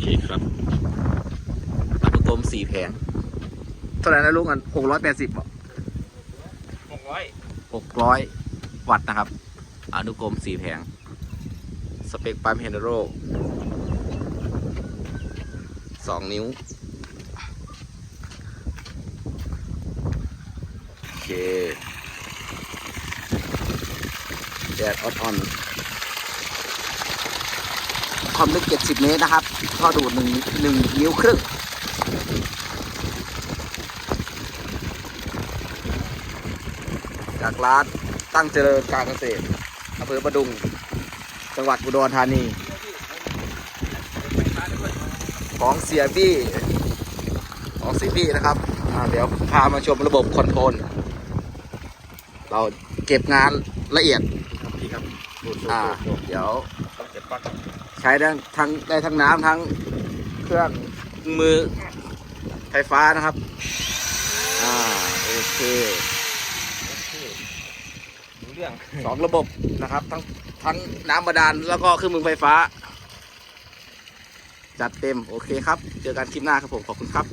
เคครับอนุกรมสี่แผง เท่าไหร่นะลุงอันหกร้อยแปดสิบหกร้อยหกร้อยวัตต์นะครับอนุกรมสี่แผง สเปคปั๊มเฮนโรสองนิ้ว โอเคแดดอ่อนๆ ความลึก 70 เมตรนะครับท่อดูดหนึ่งหนึ่งนิ้วครึ่งจากร้านตั้งเจริญการเกษตรอำเภอประดุง จังหวัดอุดรธานี ของเสียบี้ของเสียบี้นะครับอ่าเดี๋ยวพามาชมระบบคอนโทรลเราเก็บงานละเอียดครับพี่ครับดูดอ่าดูดเดี๋ยว ต้องเก็บปลั๊กใช้ได้ทั้งได้ทั้งน้ำทั้งเครื่องมือไฟฟ้านะครับ อ่าโอเครู้เรื่องสองระบบนะครับ ทั้งทั้งน้ำบาดาลแล้วก็เครื่องมือไฟฟ้า จัดเต็ม โอเคครับ เจอกันคลิปหน้าครับผม ขอบคุณครับ